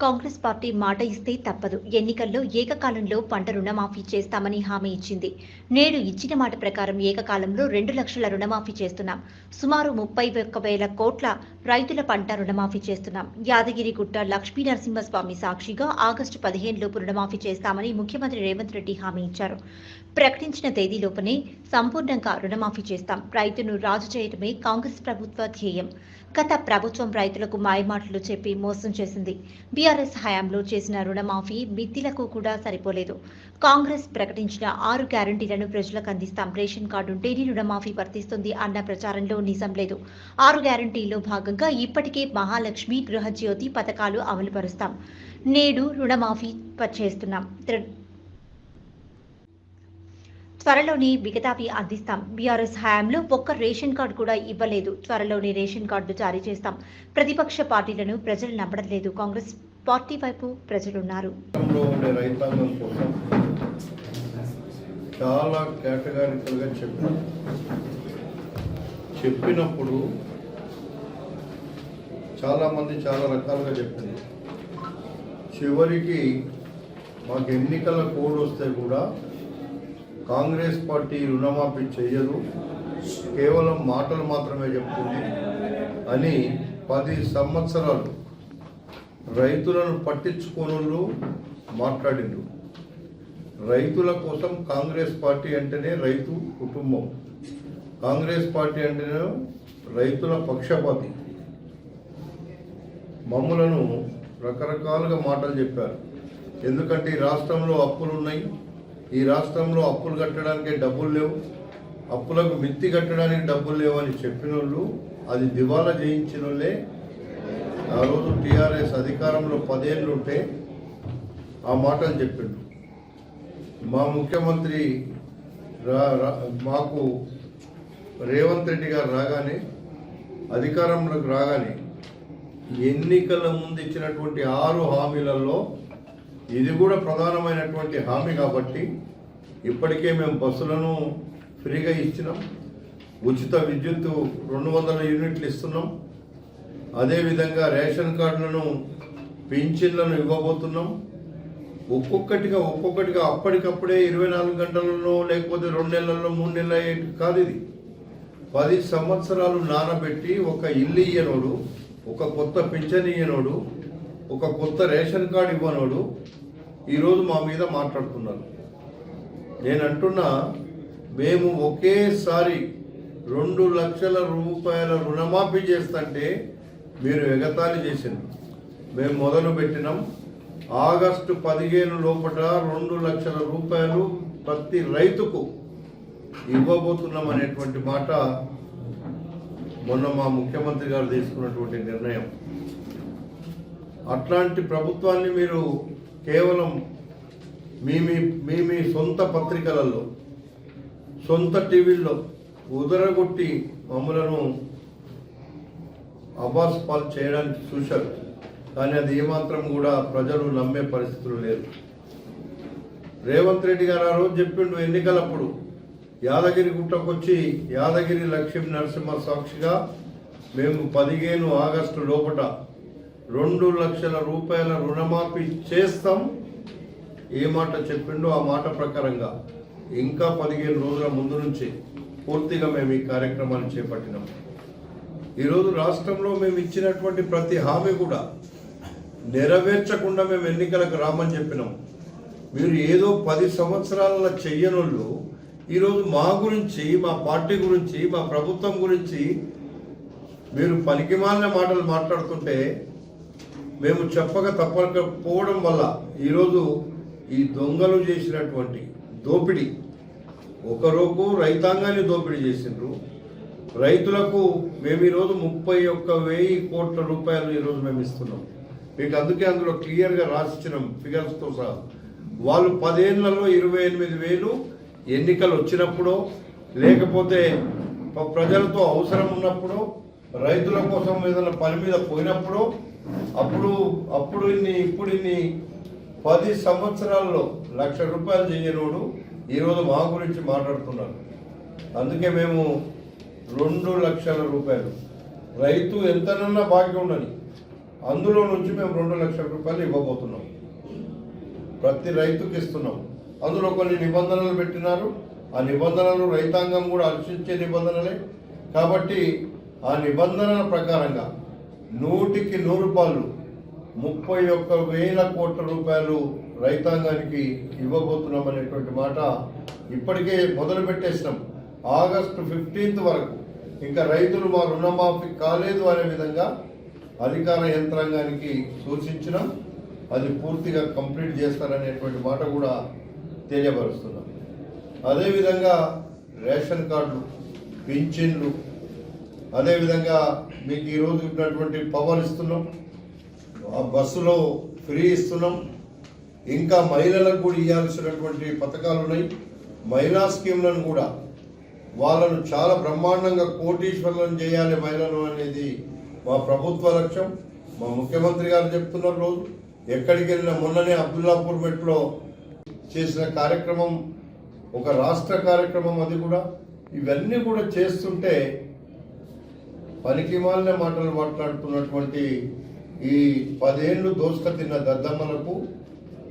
Congress party మాట ఇస్తే తప్పదు. ఎన్నికల్లో ఏకకాలంలో పంట రుణమాఫీ చేస్తామని హామీ ఇచ్చింది. నేడు ఇచ్చిన మాట ప్రకారం ఏకకాలంలో రెండు లక్షల రుణమాఫీ చేస్తున్నాం. సుమారు ముప్పై ఒక్క వేల కోట్ల రైతుల పంట రుణమాఫీ చేస్తున్నాం. యాదగిరిగుట్ట లక్ష్మీ నరసింహస్వామి సాక్షిగా ఆగస్టు పదిహేనులోపు రుణమాఫీ చేస్తామని ముఖ్యమంత్రి రేవంత్ రెడ్డి హామీ ఇచ్చారు. ప్రకటించిన తేదీలోపునే సంపూర్ణంగా రుణమాఫీ చేస్తాం. రైతును రాజు చేయడమే కాంగ్రెస్ ప్రభుత్వ ధ్యేయం. గత ప్రభుత్వం రైతులకు మాయమాటలు చెప్పి మోసం చేసింది. బీఆర్ఎస్ హయాంలో చేసిన రుణమాఫీ మిత్తిలకు కూడా సరిపోలేదు. కాంగ్రెస్ ప్రకటించిన ఆరు గ్యారంటీలను ప్రజలకు అందిస్తాం. రేషన్ కార్డు ఉంటేనే రుణమాఫీ వర్తిస్తుంది అన్న ప్రచారంలో నిజం లేదు. ఆరు గ్యారంటీల్లో భాగంగా ఇప్పటికే మహాలక్ష్మి గృహజ్యోతి పథకాలు అమలుపరుస్తాం. నేడు రుణమాఫీ చేస్తున్నాం. త్వరలోనే మిగతావి అందిస్తాం. బీఆర్ఎస్ హయాంలో ఒక్క రేషన్ కార్డు కూడా ఇవ్వలేదు. త్వరలోనే రేషన్ కార్డు జారీ చేస్తాం. ప్రతిపక్ష పార్టీలను ప్రజలు నమ్మడం లేదు కాంగ్రెస్ పార్టీ వైపు ప్రజలున్నారు. రాష్ట్రంలో చాలా కేటగారికల్గా చెప్పారు చెప్పినప్పుడు చాలామంది చాలా రకాలుగా చెప్పింది చివరికి మాకు ఎన్నికల కోడ్ వస్తే కూడా కాంగ్రెస్ పార్టీ రుణమాఫీ చేయదు కేవలం మాటలు మాత్రమే చెప్తుంది. అని పది సంవత్సరాలు రైతులను పట్టించుకోనోళ్ళు మాట్లాడిండు రైతుల కోసం కాంగ్రెస్ పార్టీ అంటేనే రైతు కుటుంబం. కాంగ్రెస్ పార్టీ అంటేనే రైతుల పక్షపాతి. మమ్ములను రకరకాలుగా మాటలు చెప్పారు. ఎందుకంటే ఈ రాష్ట్రంలో అప్పులు ఉన్నాయి ఈ రాష్ట్రంలో అప్పులు కట్టడానికి డబ్బులు లేవు. అప్పులకు మిత్తి కట్టడానికి డబ్బులు లేవు అని చెప్పిన వాళ్ళు అది దివాలా చేయించిన వాళ్ళే ఆ రోజు టీఆర్ఎస్ అధికారంలో పదేళ్ళు ఉంటే ఆ మాటలు చెప్పిండు మా ముఖ్యమంత్రి రా- మాకు రేవంత్ రెడ్డి గారు రాగానే అధికారంలోకి రాగానే ఎన్నికల ముందు ఇచ్చినటువంటి ఆరు హామీలలో ఇది కూడా ప్రధానమైనటువంటి హామీ కాబట్టి ఇప్పటికే మేము బస్సులను ఫ్రీగా ఇచ్చినాం. ఉచిత విద్యుత్ రెండు వందల యూనిట్లు ఇస్తున్నాం. అదేవిధంగా రేషన్ కార్డులను పింఛన్లను ఇవ్వబోతున్నాం. ఒక్కొక్కటిగా ఒక్కొక్కటిగా అప్పటికప్పుడే ఇరవై నాలుగు గంటలలో లేకపోతే రెండు నెలల్లో మూడు నెలల కాదు ఇది. పది సంవత్సరాలు నానబెట్టి ఒక ఇల్లు ఇయ్యనోడు ఒక కొత్త పింఛన్ ఇయ్యనోడు ఒక కొత్త రేషన్ కార్డు ఇవ్వనోడు ఈరోజు మా మీద మాట్లాడుతున్నారు నేను అంటున్నా మేము ఒకేసారి రెండు లక్షల రూపాయల రుణమాఫీ చేస్తుంటే మీరు ఎగతాళి చేసింది మేము మొదలు పెట్టినాం. ఆగస్టు పదిహేను లోపల రెండు లక్షల రూపాయలు ప్రతి రైతుకు ఇవ్వబోతున్నాం అనేటువంటి మాట మొన్న మా ముఖ్యమంత్రి గారు తీసుకున్నటువంటి నిర్ణయం. అట్లాంటి ప్రభుత్వాన్ని మీరు కేవలం మీ మీ మీ మీ సొంత పత్రికలలో సొంత టీవీల్లో ఉదరగొట్టి మమ్మలను అబాస్ పాల్ చేయడానికి చూశారు. కానీ అది ఏమాత్రం కూడా ప్రజలు నమ్మే పరిస్థితులు లేదు రేవంత్ రెడ్డి గారు ఆ రోజు చెప్పిండు ఎన్నికలప్పుడు యాదగిరి గుట్టకొచ్చి యాదగిరి లక్ష్మీ నరసింహ సాక్షిగా మేము పదిహేను ఆగస్టు లోపట రెండు లక్షల రూపాయల రుణమాఫీ చేస్తాం. ఏ మాట చెప్పిండో ఆ మాట ప్రకారంగా ఇంకా పదిహేను రోజుల ముందు నుంచి పూర్తిగా మేము ఈ కార్యక్రమాన్ని చేపట్టినాం. ఈరోజు రాష్ట్రంలో మేము ఇచ్చినటువంటి ప్రతి హామీ కూడా నెరవేర్చకుండా మేము ఎన్నికలకు రామని చెప్పినాం. మీరు ఏదో పది సంవత్సరాల చెయ్యనోళ్ళు ఈరోజు మా గురించి మా పార్టీ గురించి మా ప్రభుత్వం గురించి మీరు పనికిమాలిన మాటలు మాట్లాడుతుంటే మేము చెప్పక తప్పకపోవడం వల్ల ఈరోజు ఈ దొంగలు చేసినటువంటి దోపిడీ ఒకరోకు రైతాంగాన్ని దోపిడీ చేసిండ్రు. రైతులకు మేము ఈరోజు ముప్పై ఒక్క వెయ్యి కోట్ల రూపాయలు ఈరోజు మేము ఇస్తున్నాం. మీకు అందుకే అందులో క్లియర్గా రాసిచ్చినాం ఫిగర్స్తో సహా. వాళ్ళు పదేళ్ళలో ఇరవై ఎనిమిది వేలు ఎన్నికలు వచ్చినప్పుడు లేకపోతే ప్రజలతో అవసరం ఉన్నప్పుడు రైతుల కోసం ఏదైనా పని మీద పోయినప్పుడు అప్పుడు అప్పుడు ఇన్ని ఇప్పుడు ఇన్ని పది సంవత్సరాల్లో లక్ష రూపాయలు చేయనోడు ఈరోజు మా గురించి మాట్లాడుతున్నారు అందుకే మేము రెండు లక్షల రూపాయలు. రైతు ఎంతనన్నా బాకీ ఉండని. అందులో నుంచి మేము రెండు లక్షల రూపాయలు ఇవ్వబోతున్నాం. ప్రతి రైతుకి ఇస్తున్నాం. అందులో కొన్ని నిబంధనలు పెట్టినారు. ఆ నిబంధనలు రైతాంగం కూడా హర్షించే నిబంధనలే. కాబట్టి ఆ నిబంధనల ప్రకారంగా నూటికి నూరు పాలు ముప్పై ఒక్క వేల కోట్ల రూపాయలు రైతాంగానికి ఇవ్వబోతున్నాం అనేటువంటి మాట ఇప్పటికే మొదలు పెట్టేసినాం. ఆగస్టు ఫిఫ్టీన్త్ వరకు. ఇంకా రైతులు మా రుణమాఫీ కాలేదు అనే విధంగా అధికార యంత్రాంగానికి సూచించినాం. అది పూర్తిగా కంప్లీట్ చేస్తారనేటువంటి మాట కూడా తెలియపరుస్తున్నాం. అదేవిధంగా రేషన్ కార్డులు పింఛన్లు అదేవిధంగా మీకు ఈరోజు ఉన్నటువంటి పవర్ ఇస్తున్నాం. ఆ బస్సులో ఫ్రీ ఇస్తున్నాం. ఇంకా మహిళలకు కూడా ఇవ్వాల్సినటువంటి పథకాలు ఉన్నాయి. మహిళా స్కీమ్లను కూడా వాళ్ళను చాలా బ్రహ్మాండంగా కోటీశ్వరులను చేయాలి మహిళలు అనేది మా ప్రభుత్వ లక్ష్యం. మా ముఖ్యమంత్రి గారు చెప్తున్నారు రోజు. ఎక్కడికి వెళ్ళిన మొన్ననే అబ్దుల్లాపూర్ మెట్లో చేసిన కార్యక్రమం ఒక రాష్ట్ర కార్యక్రమం అది కూడా. ఇవన్నీ కూడా చేస్తుంటే పనికి మాలిన మాటలు మాట్లాడుతున్నటువంటి ఈ పదేళ్ళు దోసుక తిన్న దద్దమ్మలకు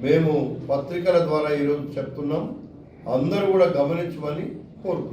మేము పత్రికల ద్వారా ఈరోజు చెప్తున్నాం. అందరూ కూడా గమనించమని కోరుకుంటున్నాం.